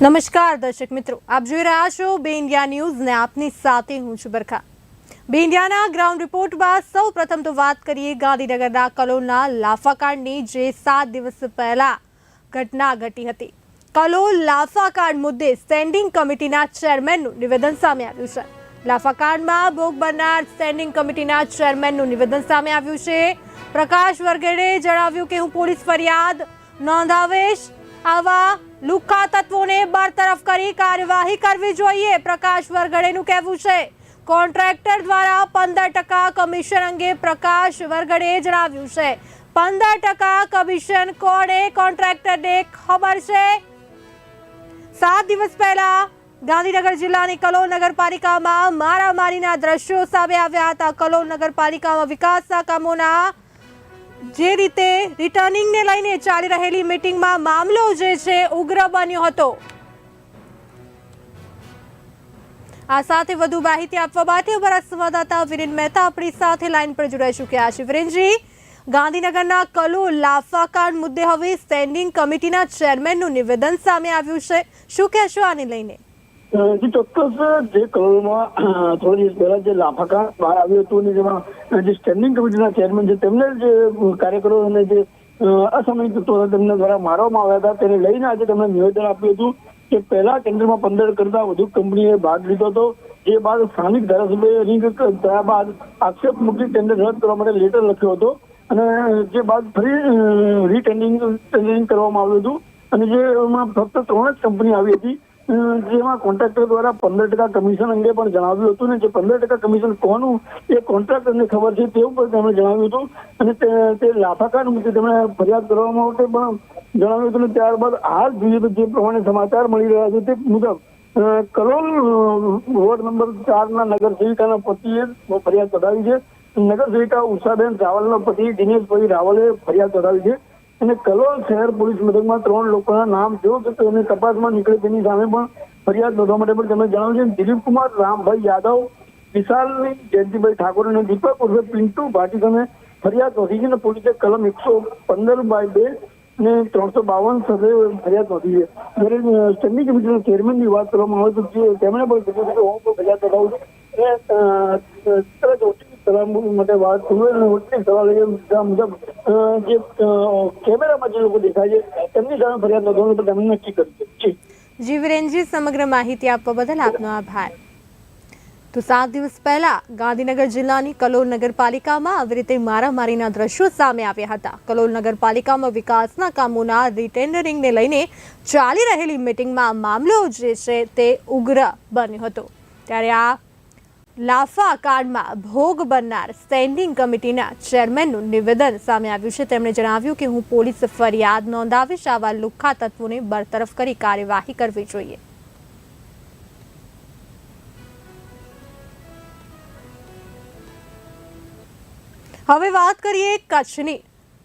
નમસ્કાર દર્શક મિત્રો, આપ જોઈ રહ્યા છો બે ઇન્ડિયા ન્યૂઝ ને આપની સાથે હું છું બરખા. બે ઇન્ડિયાના ગ્રાઉન્ડ રિપોર્ટમાં સૌ પ્રથમ તો વાત કરીએ ગાંધીનગરના કલોલના લાફાકાંડની, જે સાત દિવસ પહેલા ઘટના ઘટી હતી. કલોલ લાફાકાંડ મુદ્દે સ્ટેન્ડિંગ કમિટીના ચેરમેનનું નિવેદન સામે આવ્યું છે. લાફાકાંડમાં ભોગ બનનાર સ્ટેન્ડિંગ કમિટીના ચેરમેનનું નિવેદન સામે આવ્યું છે. પ્રકાશ વરગેડે જણાવ્યું કે હું પોલીસ ફરિયાદ નોંધાવીશ. આવા લુખ્ખા તત્વોને બરતરફ કરી કાર્યવાહી કરવી જોઈએ. પ્રકાશ વરગડેનું કહેવું છે. કોન્ટ્રાક્ટર દ્વારા પંદર ટકા કમિશન અંગે પ્રકાશ વરગડે જણાવ્યું છે. પંદર ટકા કમિશન કોણે કોન્ટ્રાક્ટરને ખબર છે? સાત દિવસ પહેલા ગાંધીનગર જિલ્લાની કલોલ નગરપાલિકામાં મારામારીના દ્રશ્યો સામે આવ્યા હતા. કલોલ નગરપાલિકામાં વિકાસના કામોના જે રીતે રિટર્નિંગને લઈને ચાલી રહેલી મીટિંગમાં મામલો જે છે, ઉગ્ર બન્યો હતો. આ સાથે વધુ માહિતી આપવા માટે અમારા સંવાદદાતા વિરેન મહેતા આપણી સાથે લાઈન પર જોડાઈ ચૂક્યા છે. વિરેનજી, ગાંધીનગરના કલો લાફાકાંડ મુદ્દે હવે સ્ટેન્ડિંગ કમિટીના ચેરમેનનું નિવેદન સામે આવ્યું છે. શું કહેશો આને લઈને? જી ચોક્કસ જે કરોડમાં થોડા દિવસ પહેલા જે લાફાકા બહાર આવ્યું હતું અને જેમાં જે સ્ટેન્ડિંગ કમિટીના ચેરમેન છે, તેમને જે કાર્યકરો અને જે અસામાજિક તત્વો તેમના દ્વારા મારવામાં આવ્યા હતા. તેને લઈને આજે તેમણે નિવેદન આપ્યું હતું કે પહેલા ટેન્ડરમાં પંદર કરતા વધુ કંપનીએ ભાગ લીધો હતો. જે બાદ સ્થાનિક ધારાસભ્ય રિંગ થયા બાદ આક્ષેપ મૂકી ટેન્ડર રદ કરવા માટે લેટર લખ્યો હતો. અને જે બાદ ફરી રીટેન્ડિંગ ટેન્ડરિંગ કરવામાં આવ્યું હતું. અને જેમાં ફક્ત ત્રણ જ કંપની આવી હતી. જેમાં કોન્ટ્રાક્ટર દ્વારા પંદર ટકા કમિશન અંગે પણ જણાવ્યું હતું ને જે પંદર ટકા કમિશન કોનું, એ કોન્ટ્રાક્ટરને ખબર છે તેવું પણ તેમણે જણાવ્યું હતું અને તે લાફાકાર મુદ્દે તેમણે ફરિયાદ કરવા માટે પણ જણાવ્યું હતું ને ત્યારબાદ હાલ જોઈએ તો જે પ્રમાણે સમાચાર મળી રહ્યા છે તે મુજબ કલોલ વોર્ડ નંબર ચારના નગર સેવિકાના પતિએ ફરિયાદ કઢાવી છે. નગર સેવિકા ઉષાબેન રાવલના પતિ દિનેશભાઈ રાવલે ફરિયાદ ચડાવી છે. અને કલોલ શહેર પોલીસ મથકમાં ત્રણ લોકોના નામ જો કે તેની તપાસમાં નીકળે તેની સામે પણ ફરિયાદ નોંધવા માટે પણ તેમણે જણાવ્યું છે. દિલીપ કુમાર રામભાઈ યાદવ, વિશાલની જયંતિભાઈ ઠાકોર અને દીપક ઉર્ફે પિન્ટુ ભાટી સામે ફરિયાદ નોંધી છે અને પોલીસે કલમ એકસો પંદર બાય બે અને ત્રણસો બાવન સાથે ફરિયાદ નોંધી છે. જ્યારે સ્ટેન્ડિંગ કમિટીના ચેરમેનની વાત કરવામાં આવે તો તેમણે પણ કીધું છે કે હું ફરિયાદ નોંધાવું છું. તરત જી વિરેનજી, સમગ્ર માહિતી આપવા બદલ આપનો આભાર. તો સાત દિવસ પહેલા ગાંધીનગર જિલ્લાની કલોલ નગરપાલિકામાં આવી રીતે મારામારીના દ્રશ્યો સામે આવ્યા હતા. કલોલ નગરપાલિકામાં વિકાસના કામોના રિટેન્ડરિંગને લઈને ચાલી રહેલી મિટિંગમાં મામલો જે છે તે ઉગ્ર બન્યો હતો. ત્યારે આ લાફા કાંડમાં ભોગ બનનાર સ્ટેન્ડિંગ કમિટીના ચેરમેનનું નિવેદન સામે આવ્યું છે. તેમણે જણાવ્યું કે હું પોલીસ ફરિયાદ નોંધાવીશ, આવા લુખ્ખા તત્વોને બરતરફ કરી કાર્યવાહી કરવી જોઈએ. હવે વાત કરીએ કચ્છની.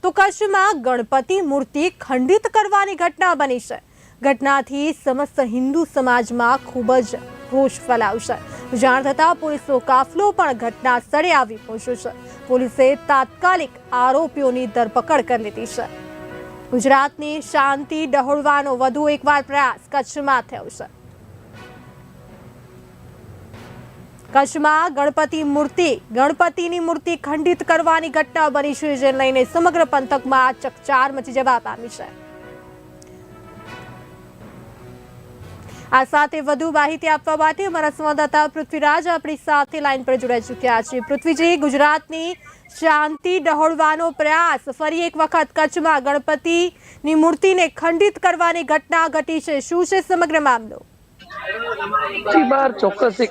તો કચ્છમાં ગણપતિ મૂર્તિ ખંડિત કરવાની ઘટના બની છે. ઘટનાથી સમસ્ત હિન્દુ સમાજમાં ખૂબ જ રોષ ફેલાવશે જાણ થતાં પોલીસનો કાફલો પણ ઘટના સ્થળે આવી પહોંચ્યો છે. પોલીસે તાત્કાલિક આરોપીઓની ધરપકડ કરી લીધી છે. ગુજરાતની શાંતિ ડહોળવાનો વધુ એકવાર પ્રયાસ કચ્છમાં થયો છે. કચ્છમાં ગણપતિ મૂર્તિ, ગણપતિની મૂર્તિ ખંડિત કરવાની ઘટના બની છે, જેને લઈને સમગ્ર પંથકમાં ચકચાર મચી જવા પામી છે. આ સાથે વધુ માહિતી આપવા માટે અમારા સંવાદદાતા પૃથ્વીરાજ આપણી સાથે લાઈન પર જોડાઈ ચૂક્યા છે. પૃથ્વીજી, ગુજરાતની શાંતિ ડહોળવાનો પ્રયાસ, ફરી એક વખત કચ્છમાં ગણપતિની મૂર્તિને ખંડિત કરવાની ઘટના ઘટી છે. શું છે સમગ્ર મામલો?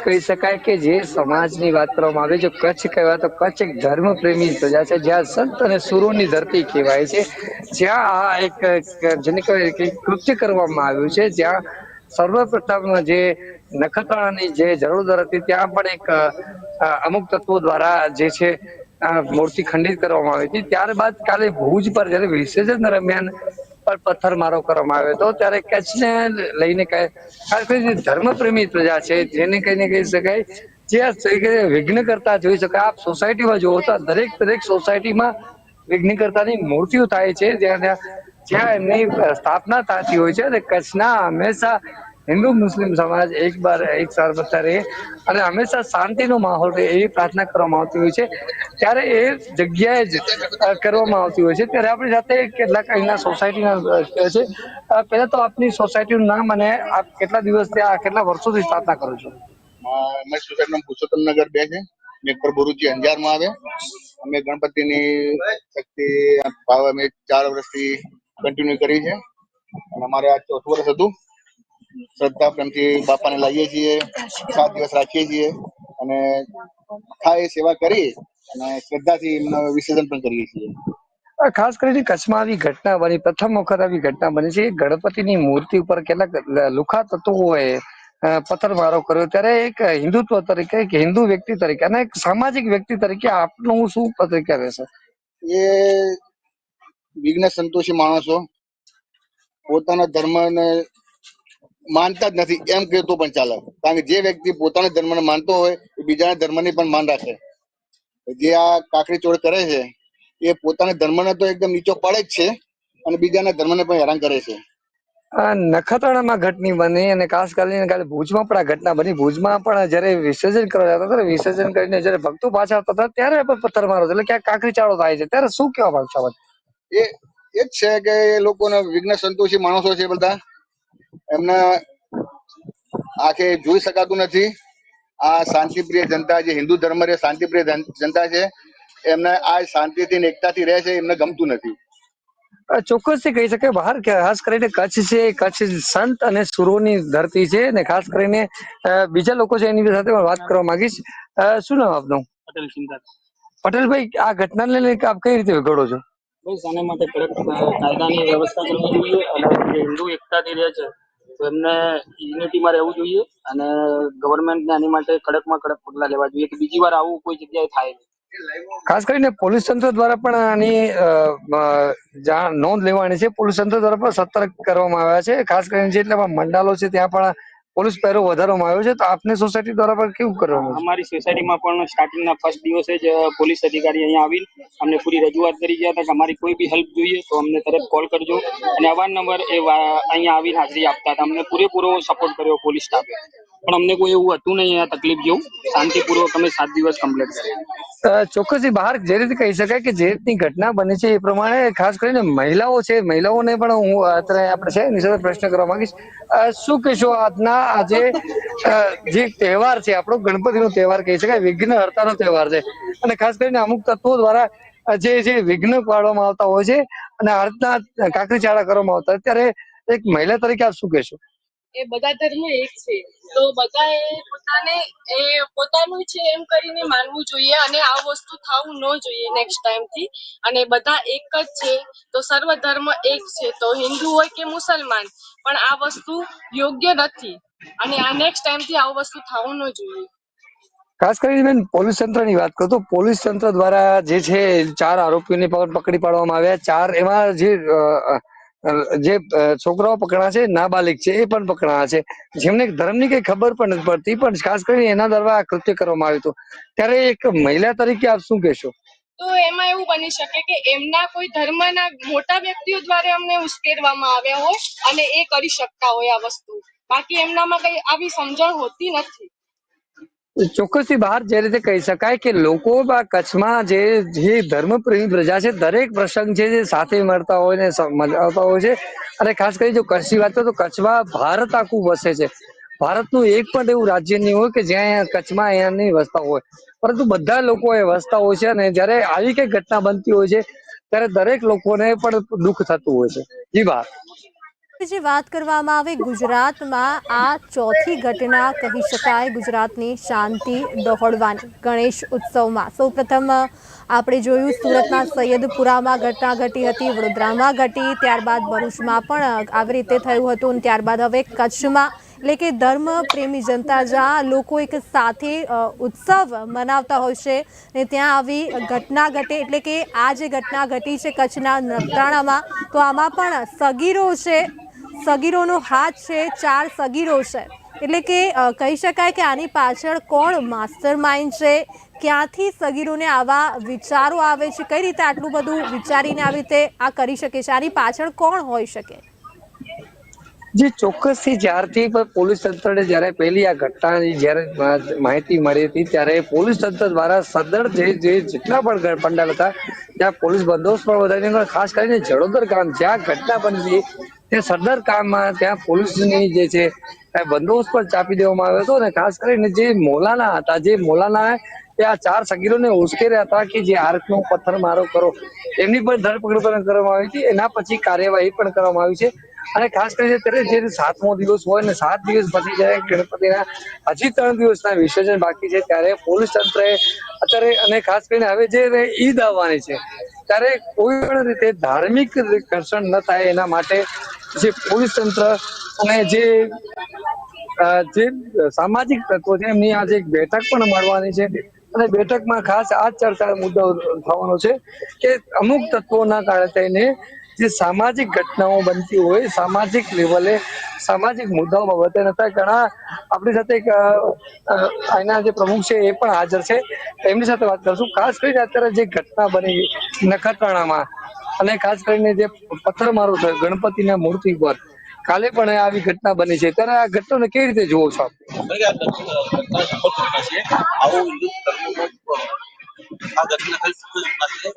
કહી શકાય કે જે સમાજની વાત કરવામાં આવે, જો કચ્છ કહેવાય તો કચ્છ એક ધર્મ પ્રેમી પ્રજા છે, જ્યાં સંત અને સુરોની ધરતી કહેવાય છે. જ્યાં આ એક એક, જેને કહેવાય કે કૃત્ય કરવામાં આવ્યું છે, જ્યાં સર્વપ્રથમ જે નખત્રાણાની જે જરૂર હતી, ત્યાં પણ એક અમુક તત્વો દ્વારા જે છે મૂર્તિ ખંડિત કરવામાં આવી હતી. ત્યારબાદ કાલે ભુજ પર જ્યારે વિસર્જન દરમિયાન પર પથ્થરમારો કરવામાં આવ્યો હતો, ત્યારે કચ્છને લઈને કહે ખાસ કરીને ધર્મપ્રેમી પ્રજા છે, જેને કહીને કહી શકાય, જે વિઘ્ન કરતા જોઈ શકાય આપ સોસાયટીમાં જુઓ તો દરેક દરેક સોસાયટીમાં વિઘ્ન કરતાની મૂર્તિઓ થાય છે. જ્યાં જ્યાં જ્યાં એમની સ્થાપના થતી હોય છે અને કચ્છના હંમેશા હિન્દુ મુસ્લિમ સમાજ એક બાર એક સારબત્તા રહે અને હંમેશા શાંતિનો માહોલ રહે એવી પ્રાર્થના કરવામાં આવતી હોય છે. ત્યારે એ જગ્યાએ જ કરવામાં આવતી હોય છે. ત્યારે આપણી સાથે કેટલાક અહીંના સોસાયટીના છે પહેલા તો આપની સોસાયટીનું નામ અને આપ કેટલા દિવસથી આ કેટલા વર્ષોથી સ્થાપના કરો છો? અમે સોસાયટીમાં પુરુષોત્તમ નગર બે છે. ને એક પર ભરૂચી અંજારમાં આવે. અમે ગણપતિની શક્તિ ભાવ અમે ચાર વર્ષથી કન્ટિન્યુ કરી છે. અને અમારે આ ચોથું વર્ષ હતું. શ્રદ્ધા પ્રેમથી બાપાને લાવીએ છીએ. સાત દિવસ રાખીએ છીએ. અને આખા સેવા કરી અને શ્રદ્ધાથી એમનું વિસર્જન પણ કરીએ છીએ. ખાસ કરીને કચ્છમાં આવી ઘટના બની પ્રથમ વખત આવી ઘટના બની છે. ગણપતિની મૂર્તિ ઉપર કેટલાક લુખા તત્વોએ હોય પથ્થરમારો કર્યો. ત્યારે એક હિન્દુત્વ તરીકે એક હિન્દુ વ્યક્તિ તરીકે અને એક સામાજિક વ્યક્તિ તરીકે આપનું શું પ્રતિક્રિયા રહેશે? એ વિઘ્ન સંતોષી માણસો પોતાના ધર્મને માનતા જ નથી. એમ કહેતો પણ ચાલે. કારણ કે જે વ્યક્તિ પોતાના ધર્મને માનતો હોય, એ બીજાના ધર્મની પણ માન રાખે. જે આ કાકડી ચોળ કરે છે, એ પોતાના ધર્મને તો એકદમ નીચો પડે જ છે અને બીજાના ધર્મને પણ હેરાન કરે છે. આ નખત્રાણામાં ઘટની બની અને ખાસ કરીને કાલે ભુજમાં પણ આ ઘટના બની. ભુજમાં પણ જ્યારે વિસર્જન કરવા જતા હતા, વિસર્જન કરીને જ્યારે ભક્તો પાછા આવતા હતા, ત્યારે પણ પથ્થર મારો એટલે ક્યાંક કાંકરી ચાળો થાય છે. ત્યારે શું કહેવા માંગશો? એ એ જ છે કે એ લોકોના વિઘ્ન સંતોષી માણસો છે બધા. એમને આખે જોઈ શકાતું નથી. આ શાંતિપ્રિય જનતા જે હિન્દુ ધર્મ રે શાંતિપ્રિય જનતા છે એમને આ શાંતિથી ને એકતાથી રહે છે એમને ગમતું નથી. ચોક્કસથી કહી શકાય. બહાર કે ખાસ કરીને કચ્છ છે એ કચ્છ સંત અને સુરોની ધરતી છે ને ખાસ કરીને બીજા લોકો છે એની સાથે વાત કરવા માંગીશ. શું નામ આપનું? પટેલ પટેલભાઈ આ ઘટનાને લઈને આપ કઈ રીતે ઘડો છો? માટે કડક કાયદાની વ્યવસ્થા કરવી જોઈએ અને હિન્દુ એકતાથી રહે છે, તો એમને યુનિટીમાં રહેવું જોઈએ અને ગવર્મેન્ટને આની માટે કડકમાં કડક પગલાં લેવા જોઈએ કે બીજી વાર આવું કોઈ જગ્યાએ થાય નહીં. ખાસ કરીને પોલીસ તંત્ર દ્વારા પણ આની નોંધ લેવાની છે. પોલીસ તંત્ર દ્વારા પણ સતર્ક કરવામાં આવ્યા છે. ખાસ કરીને જેટલા મંડાલો છે, ત્યાં પણ પોલીસ પહેરો વધારવામાં આવ્યો છે તો આપની સોસાયટી દ્વારા પણ કેવું કરવામાં અમારી સોસાયટીમાં પણ સ્ટાર્ટિંગના ફર્સ્ટ દિવસે જ પોલીસ અધિકારી અહીંયા આવીને અમને પૂરી રજૂઆત કરી ગયા હતા કે અમારી કોઈ બી હેલ્પ જોઈએ તો અમને તરત કોલ કરજો. અને અવારનવાર એ અહીંયા આવીને હાજરી આપતા હતા. અમને પૂરેપૂરો સપોર્ટ કર્યો પોલીસ સ્ટાફે પણ અમને કોઈ એવું હતું નહીં આ તકલીફ જેવું. શાંતિપૂર્વક અમે સાત દિવસ કમ્પ્લીટ કર્યા. ચોક્કસ બહાર જે રીતે કહી શકાય કે જે રીતની ઘટના બની છે એ પ્રમાણે ખાસ કરીને મહિલાઓ છે મહિલાઓને પણ હું અત્યારે આપણે છે એની સાથે પ્રશ્ન કરવા માંગીશ. શું કહેશો આજના આજે જે તહેવાર છે, આપણો ગણપતિનો તહેવાર કહી શકાય વિઘ્ન હર્તાનો તહેવાર છે. અને ખાસ કરીને અમુક તત્વો દ્વારા જે જે વિઘ્ન પાડવામાં આવતા હોય છે અને આ કાકરી ચાળા કરવામાં આવતા ત્યારે એક મહિલા તરીકે આપ શું કહેશો? એ બધા ધર્મ એક છે. તો બધાએ પોતાને, એ પોતાનું છે એમ કરીને માનવું જોઈએ અને આ વસ્તુ થવું ન જોઈએ નેક્સ્ટ ટાઈમથી. અને બધા એક જ છે. તો સર્વ ધર્મ એક છે. તો હિન્દુ હોય કે મુસલમાન, પણ આ વસ્તુ યોગ્ય નથી. અને આ નેક્સ્ટ ટાઈમથી આવું વસ્તુ થવું ન જોઈએ. ખાસ કરીને બેન પોલીસ તંત્રની વાત કરું તો પોલીસ તંત્ર દ્વારા જે છે ચાર આરોપીઓને પકડી પાડવામાં આવ્યા. ચાર એમાં જે જે છોકરાઓ પકડા છે નાબાલિક છે એ પણ પકડાયા છે. જેમને ધર્મની કઈ ખબર પણ નથી પડતી પણ ખાસ કરીને એના દ્વારા આ કૃત્ય કરવામાં આવ્યું હતું. ત્યારે એક મહિલા તરીકે આપ શું કહેશો? તો એમાં એવું બની શકે કે એમના કોઈ ધર્મના મોટા વ્યક્તિઓ દ્વારા અમને ઉશ્કેરવામાં આવ્યા હોય અને એ કરી શકતા હોય આ વસ્તુ. બાકી એમનામાં કઈ આવી સમજણ હોતી નથી. ચોક્કસથી બહાર જે રીતે કહી શકાય કે લોકો કચ્છમાં જે જે ધર્મપ્રેમી પ્રજા છે, દરેક પ્રસંગ છે જે સાથે મળતા હોય ને મનાવતા હોય છે, અને ખાસ કરી જો કચ્છની વાત તો કચ્છમાં ભારત આખું વસે છે. ભારતનું એક પણ એવું રાજ્ય નહીં હોય કે જ્યાં કચ્છમાં અહીંયા નહીં વસતા હોય. પરંતુ બધા લોકો એ વસતા હોય છે અને જ્યારે આવી કઈ ઘટના બનતી હોય છે, ત્યારે દરેક લોકોને પણ દુઃખ થતું હોય છે. જી જે વાત કરવામાં આવે, ગુજરાતમાં આ ચોથી ઘટના કહી શકાય. ગુજરાતની શાંતિ દોહડવાની ગણેશ ઉત્સવમાં. સૌપ્રથમ આપણે જોયું સુરતના સૈયદપુરામાં ઘટના ઘટી હતી, વડોદરામાં ઘટી. ત્યારબાદ ભરૂચમાં પણ આવી રીતે થયું હતું અને ત્યારબાદ હવે કચ્છમાં. એટલે કે ધર્મ પ્રેમી જનતા જ્યાં લોકો એક સાથે ઉત્સવ મનાવતા હોય છે ને ત્યાં આવી ઘટના ઘટે. એટલે કે આ જે ઘટના ઘટી છે કચ્છના નખત્રાણામાં તો આમાં પણ સગીરો છે સગીરોનો હાથ છે, ચાર સગીરો છે. એટલે કે કહી શકાય કે આની પાછળ કોણ માસ્ટર માઇન્ડ છે, ક્યાંથી સગીરોને આવા વિચારો આવે છે, કઈ રીતે આટલું બધું વિચારીને આવી રીતે આ કરી શકે છે, આની પાછળ કોણ હોઈ શકે? જે ચોક્કસથી જ્યારથી પોલીસ તંત્રને જ્યારે પહેલી આ ઘટનાની જ્યારે માહિતી મળી હતી, ત્યારે પોલીસ તંત્ર દ્વારા સદર જે જે જેટલા પણ પંડાલ હતા, ત્યાં પોલીસ બંદોબસ્ત પણ વધારીને, ખાસ કરીને જડોદર ગામ જ્યાં ઘટના બની હતી તે સરદાર કામમાં ત્યાં પોલીસની જે છે બંદોબસ્ત પર ચાપી દેવામાં આવ્યો હતો અને ખાસ કરીને જે મોલાના હતા, જે મોલાના તે આ ચાર સગીરોને ઉશ્કેર્યા હતા કે જે આર્કનો પથ્થર મારો કરો, એમની પણ ધરપકડ પણ કરવામાં આવી હતી. એના પછી કાર્યવાહી પણ કરવામાં આવી છે. અને ખાસ કરીને ત્યારે જે સાતમો દિવસ હોય ને સાત દિવસ પછી જ્યારે ગણપતિના હજી ત્રણ દિવસના વિસર્જન બાકી છે, ત્યારે પોલીસ તંત્રએ અત્યારે અને ખાસ કરીને હવે જે ઈદ આવવાની છે, ત્યારે કોઈ પણ રીતે ધાર્મિક ઘર્ષણ ન થાય એના માટે જે પોલીસ તંત્ર અને જે જે સામાજિક તત્વો છે, એમની આજે એક બેઠક પણ મળવાની છે. અને બેઠકમાં ખાસ આ ચર્ચા મુદ્દો થવાનો છે કે અમુક તત્વોના કારણે થઈને જે સામાજિક ઘટનાઓ બનતી હોય, સામાજિક લેવલે સામાજિક મુદ્દાઓ બાબતે નતા ઘણા આપણી સાથે એક અહીંના જે પ્રમુખ છે એ પણ હાજર છે. એમની સાથે વાત કરશું. ખાસ કરીને અત્યારે જે ઘટના બની નખત્રાણામાં, અને ખાસ કરીને જે પથ્થરમારો થયો ગણપતિના મૂર્તિ પર, કાલે પણ આવી ઘટના બની છે. ત્યારે આ ઘટનાને કેવી રીતે જુઓ છો આપ? આ ઘટના છે.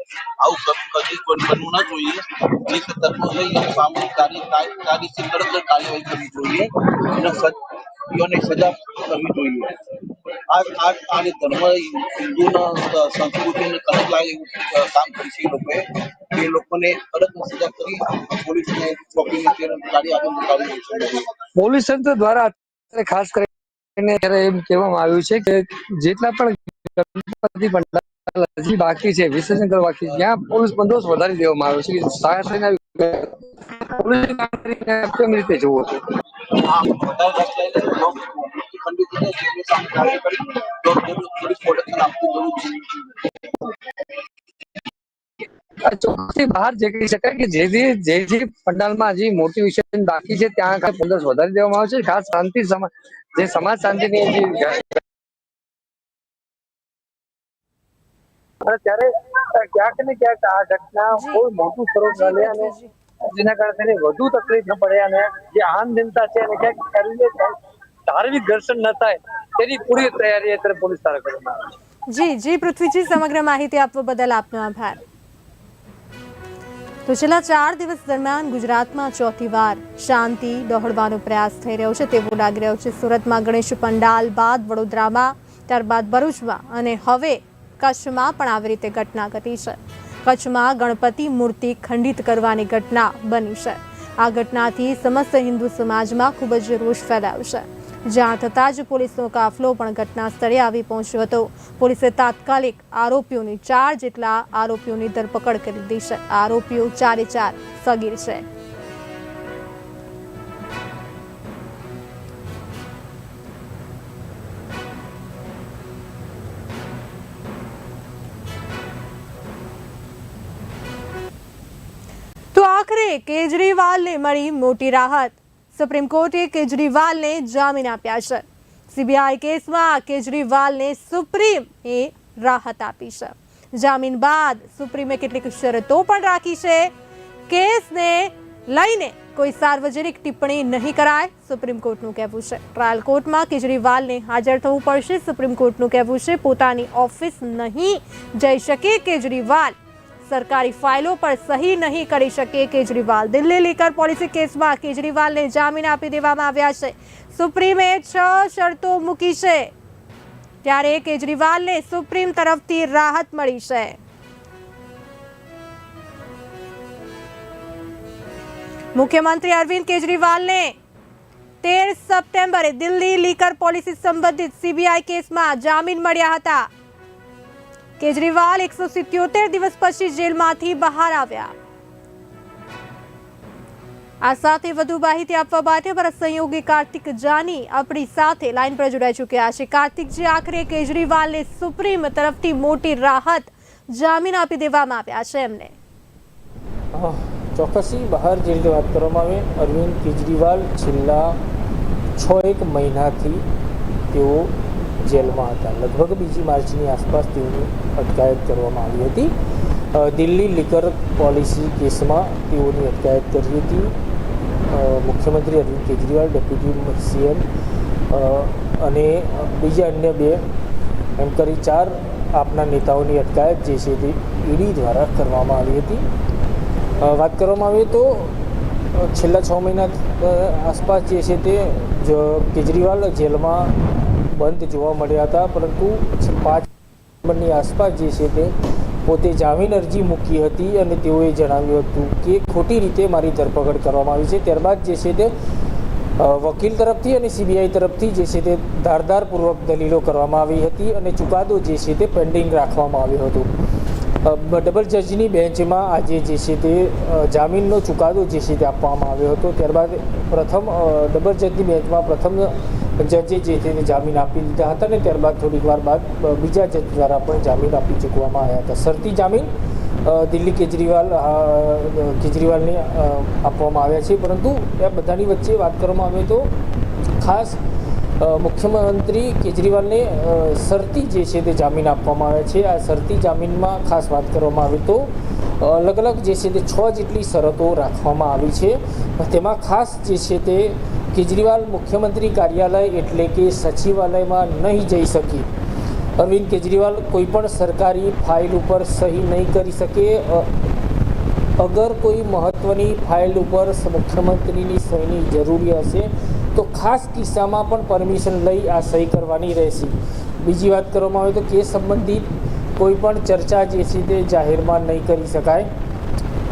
આવું કભી કદી પણ બનવું ના જોઈએ. જે તત્વો છે એની સામે કાર્ય કાર્ય કાર્યથી કડક કાર્યવાહી કરવી જોઈએ. અને સત્યોને સજા કરવી જોઈએ. આ આ આને ધર્મ હિન્દુના સંસ્કૃતિને કડક લાગે એવું કામ કરી છે એ લોકોએ એ લોકોને કડક સજા કરી પોલીસને ચોકીને કાર્ય આગળ કાઢી છે પોલીસ તંત્ર દ્વારા ખાસ કરીને એમ કહેવામાં આવ્યું છે કે જેટલા પણ ગણપતિ પંડાલ હજી બાકી છે વિસર્જન કરવા બાકી છે ત્યાં પોલીસ બંદોબસ્ત વધારી દેવામાં આવ્યો છે કે સાહસ લઈને આવી પોલીસની કામગીરીને આપ કેવી રીતે જુઓ છો હા બધા રસ લઈને લોકો ખંડિત છે જેની સામે કાર્ય કરી તો તેમને પોલીસ પ્રોટેક્શન આપવું જરૂરી છે આ ચોક્કસથી બહાર જે કહી શકાય કે જે જે જે જે પંડાલમાં હજી મોટી વિસર્જન બાકી છે ત્યાં ખાલી બંદોબસ્ત વધારી દેવામાં આવે છે ખાસ શાંતિ સમાજ જે સમાજ શાંતિની જે અને ત્યારે ક્યાંક ને ક્યાંક આ ઘટના બહુ મોટું સ્વરૂપ લે અને જેના કારણે તેને વધુ તકલીફ ન પડે અને જે આમ જનતા છે એને ક્યાંક ધાર્મિક ઘર્ષણ ન થાય તેની પૂરી તૈયારી અત્યારે પોલીસ દ્વારા કરવામાં આવે છે. જી જી પૃથ્વીજી સમગ્ર માહિતી આપવા બદલ આપનો આભાર. તો છેલ્લા ચાર દિવસ દરમિયાન ગુજરાતમાં ચોથી વાર શાંતિ દોહડવાનો પ્રયાસ થઈ રહ્યો છે તેવું લાગી રહ્યું છે સુરતમાં ગણેશ પંડાલ બાદ વડોદરામાં ત્યારબાદ ભરૂચમાં અને હવે કચ્છમાં પણ આવી રીતે ઘટના ઘટી છે. કચ્છમાં ગણપતિ મૂર્તિ ખંડિત કરવાની ઘટના બની છે. આ ઘટનાથી સમસ્ત હિન્દુ સમાજમાં ખૂબ જ રોષ ફેલાયો છે. જ્યાં થતાં જ પોલીસનો કાફલો પણ ઘટના સ્થળે આવી પહોંચ્યો હતો. પોલીસે તાત્કાલિક આરોપીઓની ચાર જેટલા આરોપીઓની ધરપકડ કરી દીધી છે. આરોપીઓ ચારે ચાર સગીર છે. આખરે કેજરીવાલને મળી મોટી રાહત. સુપ્રીમ કોર્ટે કેજરીવાલને જામીન આપ્યા છે. સીબીઆઈ કેસમાં કેજરીવાલને સુપ્રીમ રાહત આપી છે. જામીન બાદ સુપ્રીમે કેટલીક શરતો પણ રાખી છે. કેસને લઈને કોઈ સાર્વજનિક ટિપ્પણી નહીં કરાય, સુપ્રીમ કોર્ટનું કહેવું છે. ટ્રાયલ કોર્ટમાં કેજરીવાલને હાજર થવું પડશે, સુપ્રીમ કોર્ટનું કહેવું છે, પોતાની ઓફિસ નહીં જઈ શકે કેજરીવાલ. સરકારી ફાઇલો પર સહી નહીં કરી શકે કેજરીવાલ. દિલ્હી લીકર પોલિસી કેસમાં કેજરીવાલને જામીન આપી દેવામાં આવ્યા છે. સુપ્રીમે છ શરતો મૂકી છે. ત્યારે કેજરીવાલને સુપ્રીમ તરફથી રાહત મળી છે. મુખ્યમંત્રી અરવિંદ કેજરીવાલને તેર સપ્ટેમ્બરે દિલ્હી લીકર પોલિસી સંબંધિત સીબીઆઈ કેસમાં જામીન મળ્યા હતા. કેજરીવાલ એકસો સિત્યોતેર દિવસ પછી જેલમાંથી બહાર આવ્યા. આ સાથે વધુ માહિતી આપવા માટે અમારા સહયોગી કાર્તિક જાની આપણી સાથે લાઈન પર જોડાઈ ચૂક્યા છે. કાર્તિકજી આખરે કેજરીવાલને સુપ્રીમ તરફથી મોટી રાહત જામીન આપી દેવામાં આવ્યા છે એમને. ચોક્કસી બહાર જે રીતે વાત કરવામાં આવે, અરવિંદ કેજરીવાલ છેલ્લા છ એક મહિનાથી તેઓ જેલમાં હતા. લગભગ બીજી માર્ચની આસપાસ તેઓની અટકાયત કરવામાં આવી હતી. દિલ્હી લિકર પોલિસી કેસમાં તેઓની અટકાયત કરી હતી. મુખ્યમંત્રી અરવિંદ કેજરીવાલ, ડેપ્યુટી સીએમ અને બીજા અન્ય બે એમ કરી ચાર આપના નેતાઓની અટકાયત જે છે તે ઈડી દ્વારા કરવામાં આવી હતી. વાત કરવામાં આવે તો છેલ્લા છ મહિના આસપાસ જે છે તે કેજરીવાલ જેલમાં બંધ જોવા મળ્યા હતા, પરંતુ પાંચ નંબરની આસપાસ જે છે તે પોતે જામીન અરજી મૂકી હતી અને તેઓએ જણાવ્યું હતું કે ખોટી રીતે મારી ધરપકડ કરવામાં આવી છે. ત્યારબાદ જે છે તે વકીલ તરફથી અને સીબીઆઈ તરફથી જે છે તે ધારદારપૂર્વક દલીલો કરવામાં આવી હતી અને ચુકાદો જે છે તે પેન્ડિંગ રાખવામાં આવ્યો હતો. ડબલ જજની બેન્ચમાં આજે જે છે તે જામીનનો ચુકાદો જે છે તે આપવામાં આવ્યો હતો. ત્યારબાદ પ્રથમ ડબલ જજની બેન્ચમાં પ્રથમ જજે જે તેને જામીન આપી દીધા હતા ને ત્યારબાદ થોડીક વાર બાદ બીજા જજ દ્વારા પણ જામીન આપી ચૂકવામાં આવ્યા હતા. શરતી જામીન દિલ્હી કેજરીવાલ કેજરીવાલને આપવામાં આવ્યા છે. પરંતુ એ બધાની વચ્ચે વાત કરવામાં આવે તો ખાસ મુખ્યમંત્રી કેજરીવાલને સરતી જે છે તે જામીન આપવામાં આવે છે. આ શરતી જામીનમાં ખાસ વાત કરવામાં આવે તો અલગ અલગ જે છે તે છ જેટલી શરતો રાખવામાં આવી છે. તેમાં ખાસ જે છે તે કેજરીવાલ મુખ્યમંત્રી કાર્યાલય એટલે કે સચિવાલયમાં નહીં જઈ શકી. અરવિંદ કેજરીવાલ કોઈ પણ સરકારી ફાઇલ ઉપર સહી નહીં કરી શકે. અગર કોઈ મહત્ત્વની ફાઇલ ઉપર મુખ્યમંત્રીની સહીની જરૂરી હશે, તો ખાસ કિસ્સામાં પણ પરમિશન લઈ આ સહી કરવાની રહેશે. બીજી વાત કરવામાં આવે તો કેસ સંબંધિત કોઈ પણ ચર્ચા જે છે તે જાહેરમાં નહીં કરી શકાય.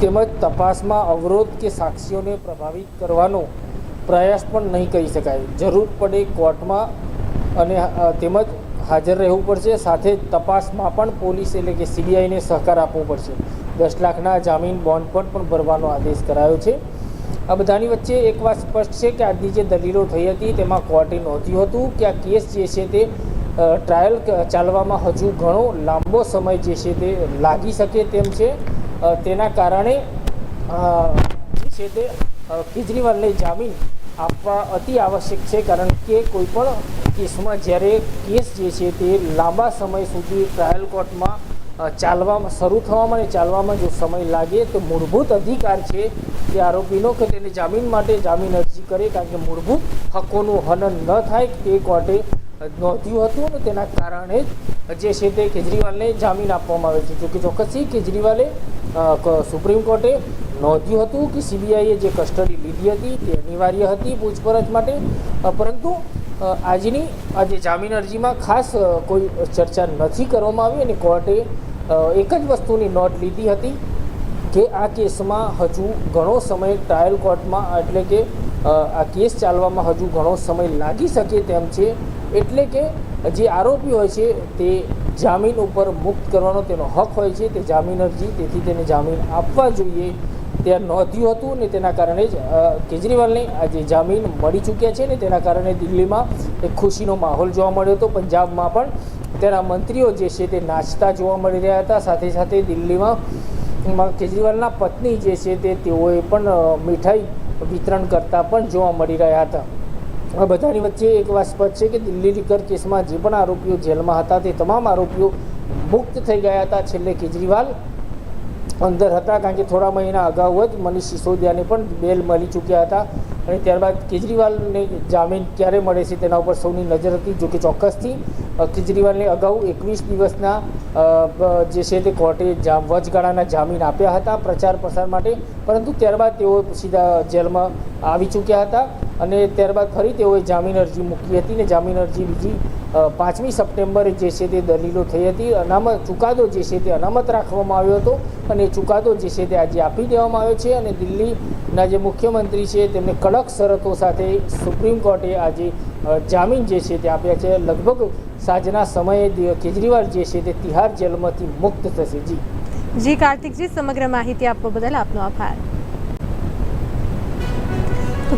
તેમજ તપાસમાં અવરોધ કે સાક્ષીઓને પ્રભાવિત કરવાનો પ્રયાસ પણ નહીં કરી શકાય. જરૂર પડે કોર્ટમાં અને તેમજ હાજર રહેવું પડશે. સાથે તપાસમાં પણ પોલીસ એટલે કે સીબીઆઈને સહકાર આપવો પડશે. દસ લાખના જામીન બોન્ડ પણ પણ ભરવાનો આદેશ કરાયો છે. આ બધાની વચ્ચે એક વાત સ્પષ્ટ છે કે આજની જે દલીલો થઈ હતી તેમાં કોર્ટે નોંધ્યું હતું કે આ કેસ જે છે તે ટ્રાયલ ચાલવામાં હજુ ઘણો લાંબો સમય જે છે તે લાગી શકે તેમ છે. તેના કારણે જે છે તે કેજરીવાલને જામીન આપવા અતિ આવશ્યક છે, કારણ કે કોઈ પણ કેસમાં જ્યારે કેસ જે છે તે લાંબા સમય સુધી ટ્રાયલ કોર્ટમાં ચાલવામાં, શરૂ થવામાં અને ચાલવામાં જો સમય લાગે તો મૂળભૂત અધિકાર છે તે આરોપીનો કે તેને જામીન માટે જામીન અરજી કરે, કારણ કે મૂળભૂત હકોનું હનન ન થાય તે કોર્ટે નોંધ્યું હતું અને તેના કારણે જે છે તે કેજરીવાલને જામીન આપવામાં આવે છે. જોકે ચોક્કસથી કેજરીવાલે સુપ્રીમ કોર્ટે નોંધ્યું હતું કે સીબીઆઈએ જે કસ્ટડી લીધી હતી, તે અનિવાર્ય હતી પૂછપરછ માટે. પરંતુ આજની, આજે જામીન અરજીમાં ખાસ કોઈ ચર્ચા નથી કરવામાં આવી અને કોર્ટે એક જ વસ્તુની નોટ લીધી હતી કે આ કેસમાં હજુ ઘણો સમય ટ્રાયલ કોર્ટમાં, એટલે કે આ કેસ ચાલવામાં હજુ ઘણો સમય લાગી શકે તેમ છે. એટલે કે, જે આરોપી હોય છે, તે જામીન ઉપર મુક્ત કરવાનો તેનો હક હોય છે. તે જામીન અરજી, તેથી તેને જામીન આપવા જોઈએ. તે નોંધ્યું હતું ને તેના કારણે જ કેજરીવાલની આજે જામીન મળી ચૂક્યા છે ને તેના કારણે દિલ્હીમાં એક ખુશીનો માહોલ જોવા મળ્યો હતો. પંજાબમાં પણ તેના મંત્રીઓ જે છે તે નાચતા જોવા મળી રહ્યા હતા. સાથે સાથે દિલ્હીમાં કેજરીવાલના પત્ની જે છે તે તેઓએ પણ મીઠાઈ વિતરણ કરતા પણ જોવા મળી રહ્યા હતા. આ બધાની વચ્ચે એક વાત છે કે દિલ્હી લીકર કેસમાં જે પણ આરોપીઓ જેલમાં હતા તે તમામ આરોપીઓ મુક્ત થઈ ગયા હતા. છેલ્લે કેજરીવાલ અંદર હતા કારણ કે થોડા મહિના અગાઉ જ મનીષ સિસોદિયાને પણ બેલ મળી ચૂક્યા હતા અને ત્યારબાદ કેજરીવાલને જામીન ક્યારે મળે છે તેના ઉપર સૌની નજર હતી, જોકે ચોક્કસથી કેજરીવાલને અગાઉ એકવીસ દિવસના જે છે તે કોર્ટે વચગાળાના જામીન આપ્યા હતા પ્રચાર પ્રસાર માટે, પરંતુ ત્યારબાદ તેઓ સીધા જેલમાં આવી ચૂક્યા હતા અને ત્યારબાદ ફરી તેઓએ જામીન અરજી મૂકી હતી ને જામીન અરજી બીજી પાંચમી સપ્ટેમ્બરે જે છે તે દલીલો થઈ હતી, અનામત, ચુકાદો જે છે તે અનામત રાખવામાં આવ્યો હતો અને ચુકાદો જે છે તે આજે આપી દેવામાં આવ્યો છે અને દિલ્હીના જે મુખ્યમંત્રી છે તેમને કડક શરતો સાથે સુપ્રીમ કોર્ટે આજે જામીન જે છે તે આપ્યા છે. લગભગ સાંજના સમયે કેજરીવાલ જે છે તે તિહાર જેલમાંથી મુક્ત થશે. જી. જી, કાર્તિકજી, સમગ્ર માહિતી આપવા બદલ આપનો આભાર.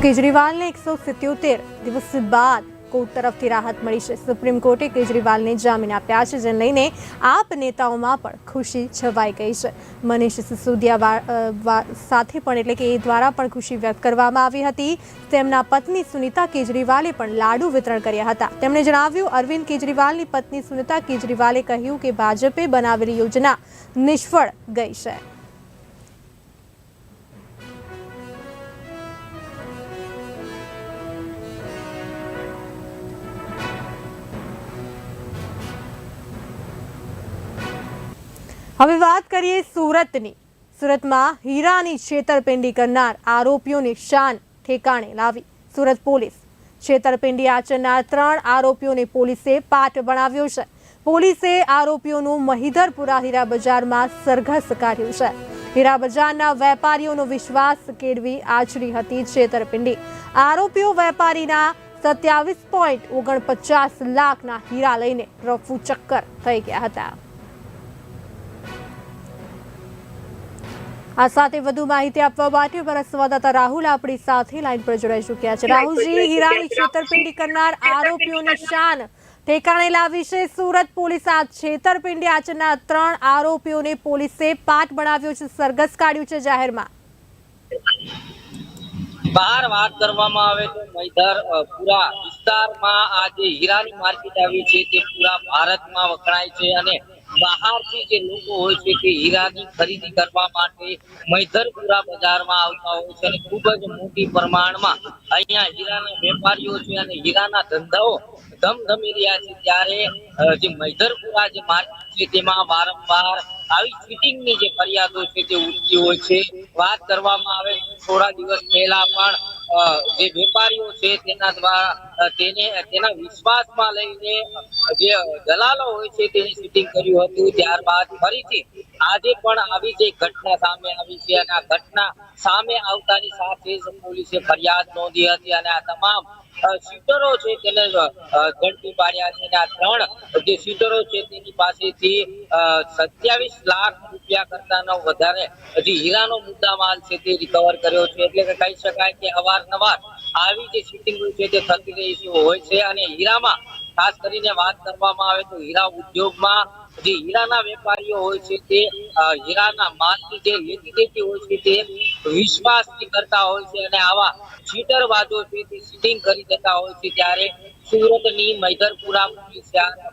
કેજરીવાલને એકસો સિત્યોતેર દિવસ બાદ કોર્ટ તરફથી રાહત મળી છે. સુપ્રીમ કોર્ટે કેજરીવાલને જામીન આપ્યા છે, જેને લઈને આપ નેતાઓમાં પણ ખુશી છવાઈ ગઈ છે. મનીષ સિસોદિયા સાથે પણ એટલે કે એ દ્વારા પણ ખુશી વ્યક્ત કરવામાં આવી હતી. તેમના પત્ની સુનિતા કેજરીવાલે પણ લાડુ વિતરણ કર્યા હતા. તેમણે જણાવ્યું, અરવિંદ કેજરીવાલની પત્ની સુનિતા કેજરીવાલે કહ્યું કે ભાજપે બનાવેલી યોજના નિષ્ફળ ગઈ છે. હવે વાત કરીએ સુરતની. સુરતમાં હીરાની છેતરપિંડી કરનાર આરોપીઓની શાન ઠેકાણે લાવી. સુરત પોલીસ. છેતરપિંડી આચરનાર ત્રણ આરોપીઓને પોલીસે પાઠ બનાવ્યો છે. પોલીસે આરોપીઓનું મહિધરપુરા હીરા બજારમાં સરઘસ કાઢ્યું છે. હીરા બજારના વેપારીઓનો વિશ્વાસ કેળવી આચરી હતી છેતરપિંડી. આરોપીઓ વેપારીના સત્યાવીસ પોઈન્ટ ઓગણપચાસ લાખના હીરા લઈને રફુ ચક્કર થઈ ગયા હતા. આ સાથે વધુ માહિતી આપવા માટે અમારા સંવાદદાતા રાહુલ આપણી સાથે લાઈન પર જોડાઈ ચૂક્યા છે. રાહુલજી હીરાની છેતરપિંડી કરનાર આરોપીઓની શાન. ઠેકાણે લાવી સુરત પોલીસ આ છેતરપિંડી આચરનાર ત્રણ આરોપીઓને પોલીસે પાઠ બનાવ્યો છે, સરઘસ કાઢ્યું છે જાહેરમાં. બહાર વાત કરવામાં આવે તો મૈધર પૂરા વિસ્તારમાં આ જે હીરાની માર્કેટ આવી છે, તે પૂરા ભારતમાં વખણાય છે અને બહારથી જે લોકો હોય છે તે હીરાની ખરીદી કરવા માટે મૈધરપુરા બજારમાં આવતા હોય છે અને ખૂબ જ મોટી પ્રમાણમાં અહીંયા હીરાના વેપારીઓ છે અને હીરાના ધંધાઓ ધમધમી રહ્યા છે ત્યારે જે મૈધરપુરા જે માર્કેટ છે તેમાં વારંવાર આવી ચીટિંગની જે ફરિયાદો છે તે ઉઠતી હોય છે. વાત કરવામાં આવે થોડા દિવસ પહેલા પણ જે વેપારીઓ છે તેના દ્વારા તેને, તેના વિશ્વાસમાં લઈને જે દલાલો હોય છે તેની શૂટિંગ કર્યું હતું. ત્યારબાદ ફરીથી આજે પણ આવી જે ઘટના સામે આવી છે અને આ ઘટના સામે આવતાની સાથે જ પોલીસે ફરિયાદ નોંધી હતી અને આ તમામ શીટરો છે તેને ઝડપી પાડ્યા છે આ ત્રણ. જે શીટરો છે તેની પાસેથી સત્યાવીસ લાખ રૂપિયા કરતાનો વધારે જે હીરાનો મુદ્દામાલ છે તે રિકવર કર્યો છે. એટલે કે કહી શકાય કે અવારનવાર આવી જે શૂટિંગ છે તે થતી રહી હોય છે. અને હીરામાં, ખાસ કરીને વાત કરવામાં આવે તો હીરા ઉદ્યોગમાં જે હીરાના વેપારીઓ હોય છે તે હીરાના માલની જે લેતી હોય છે તે વિશ્વાસથી કરતા હોય છે અને આવા ચીટરબાજો છે તે સીટિંગ કરી દેતા હોય છે ત્યારે સુરતની મૈધરપુરા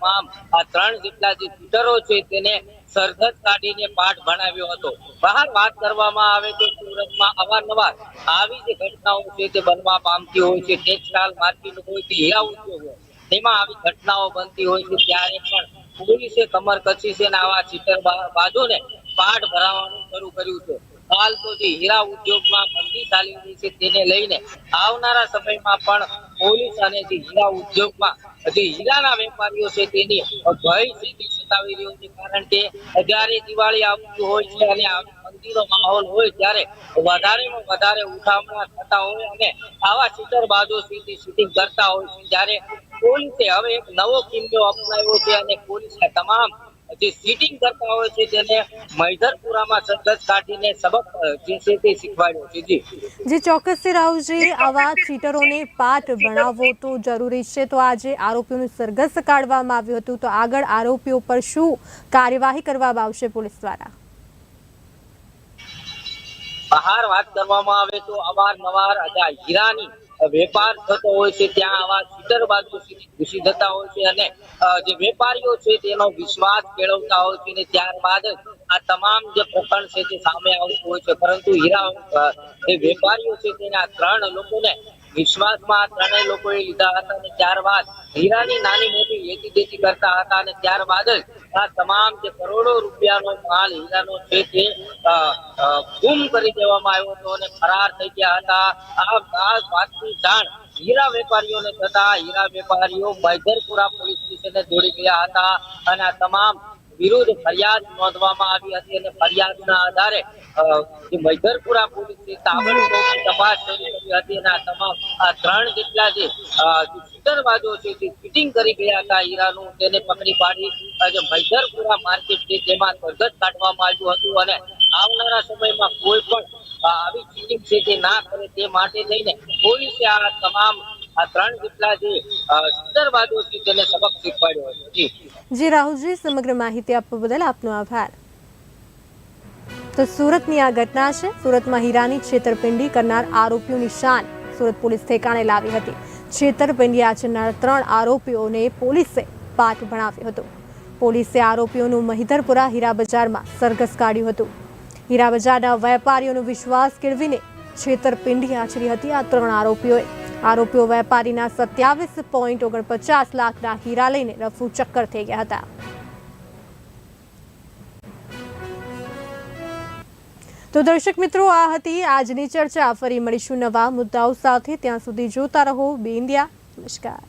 આ આ ત્રણ જેટલા જે ચીટરો છે તેને સરઘસ કાઢીને પાઠ ભણાવ્યો હતો. બહાર વાત કરવામાં આવે તો સુરતમાં અવારનવાર આવી જે ઘટનાઓ છે તે બનવા પામતી હોય છે. ટેક્સટાઇલ માર્કેટ હોય કે હીરા ઉદ્યોગ હોય તેમાં આવી ઘટનાઓ બનતી હોય છે ત્યારે પણ પોલીસે કમર કચી છે ને આવા ચીટર બાજોને પાઠ ભરાવાનું શરૂ કર્યું છે. હાલ તો જે હીરા ઉદ્યોગમાં મંદી ચાલી રહી છે તેને લઈને આવનારા સમયમાં પણ પોલીસ અને જે હીરા ઉદ્યોગમાં જે હીરાના વેપારીઓ છે તેની ભય સ્થિતિ સતાવી રહ્યો છે. કારણ કે જ્યારે દિવાળી આવતી હોય છે અને મંદીનો માહોલ હોય ત્યારે વધારેમાં વધારે ઉઠામણા થતા હોય અને આવા ચીટરબાજો સીધી શૂટિંગ કરતા હોય છે. જ્યારે પોલીસે હવે એક નવો કિલ્લો અપનાવ્યો છે અને પોલીસે તમામ જે સીટિંગ કરતા હોય છે તેને મૈધરપુરામાં સરઘસ કાઢીને સબક જે છે તે શીખવાડ્યો છે. જી. જે, ચોક્કસથી રાહુલજી, આવા ચીટરોને પાઠ ભણાવવો તો જરૂરી છે. તો આજે આરોપીઓનું સરઘસ કાઢવામાં આવ્યું હતું. તો આગળ આરોપીઓ પર શું કાર્યવાહી કરવામાં આવશે પોલીસ દ્વારા? બહાર વાત કરવામાં આવે તો અવારનવાર હીરાની વેપાર થતો હોય છે, ત્યાં આવા ચીટર બાજુ સુધી ઘૂસી જતા હોય છે અને જે વેપારીઓ છે તેનો વિશ્વાસ કેળવતા હોય છે અને ત્યારબાદ આ તમામ જે પ્રકરણ છે તે સામે આવતું હોય છે. પરંતુ હીરા જે વેપારીઓ છે તેના ત્રણ લોકોને વિશ્વાસમાં ત્રણેય લોકોએ લીધા હતા અને ત્યારબાદ હીરાની નાની મોટી વેચી દેતી કરતા હતા અને ત્યારબાદ જ આ તમામ જે કરોડો રૂપિયાનો માલ હીરાનો છે તે ગુમ કરી દેવામાં આવ્યો હતો અને ફરાર થઈ ગયા હતા. આ આ વાતની જાણ હીરા વેપારીઓને થતા હીરા વેપારીઓ મૈદરપુરા પોલીસ સ્ટેશને દોડી ગયા હતા અને આ તમામ વિરુદ્ધ ફરિયાદ નોંધવામાં આવી હતી અને ફરિયાદના આધારે જે મૈધરપુરા પોલીસે તાબડતોબ તપાસ શરૂ કરી હતી અને આ તમામ ત્રણ જેટલા જે અ, છે જે ચીટિંગ કરી ગયા હતા હીરાનું તેને પકડી પાડી જે મૈધરપુરા માર્કેટ છે તેમાં સ્વર્ગત કાઢવામાં આવ્યું હતું અને આવનારા સમયમાં કોઈ પણ આવી ચીટિંગ છે તે ના કરે તે માટે લઈને પોલીસે આ તમામ આ ત્રણ જેટલા જે ચીટરબાજો છે તેને સબક શીખવાડ્યો જી. રાહુલજી, સમગ્ર માહિતી આપવા બદલ આપનો આભાર. તો સુરતની આ ઘટના છે. સુરતમાં હીરાની છેતરપિંડી કરનાર આરોપીઓની શાન સુરત પોલીસ ઠેકાણે લાવી હતી. છેતરપિંડી આચરનાર ત્રણ આરોપીઓને પોલીસે પાઠ ભણાવ્યો હતો. પોલીસે આરોપીઓનું મહિધરપુરા હીરા બજારમાં સરઘસ કાઢ્યું હતું. હીરા બજારના વેપારીઓનો વિશ્વાસ કેળવીને છેતરપિંડી આચરી હતી આ ત્રણ આરોપીઓએ. આરોપીઓ વેપારીના સત્યાવીસ પોઈન્ટ ઓગણપચાસ લાખના હીરા લઈને રફુ ચક્કર થઈ ગયા હતા. તો દર્શક મિત્રો, આ હતી આજની ચર્ચા. ફરી મળીશું નવા મુદ્દાઓ સાથે. ત્યાં સુધી જોતા રહો. બે ઇન્ડિયા. નમસ્કાર.